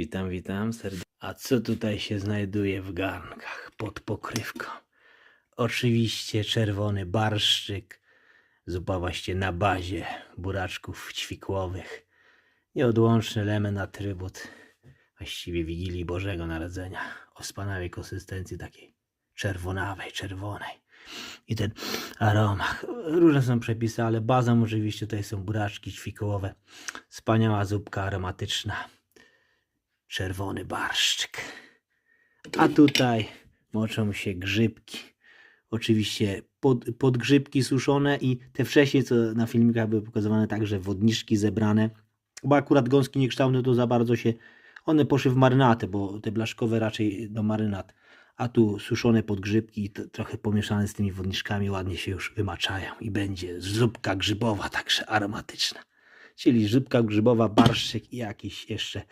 Witam, witam serdecznie. A co tutaj się znajduje w garnkach pod pokrywką? Oczywiście czerwony barszczyk, zupa właśnie na bazie buraczków ćwikłowych. Nieodłączny element, atrybut właściwie Wigilii Bożego Narodzenia. O wspaniałej konsystencji takiej czerwonawej, czerwonej. I ten aromat. Różne są przepisy, ale bazą oczywiście tutaj są buraczki ćwikołowe. Wspaniała zupka aromatyczna. Czerwony barszczyk. A tutaj moczą się grzybki. Oczywiście pod, podgrzybki suszone i te wcześniej, co na filmikach były pokazywane, także wodniczki zebrane. Bo akurat gąski niekształtne to za bardzo się. One poszły w marynatę, bo te blaszkowe raczej do marynat. A tu suszone podgrzybki, i trochę pomieszane z tymi wodniczkami, ładnie się już wymaczają. I będzie zupka grzybowa, także aromatyczna. Czyli zupka grzybowa, barszczyk i jakiś jeszcze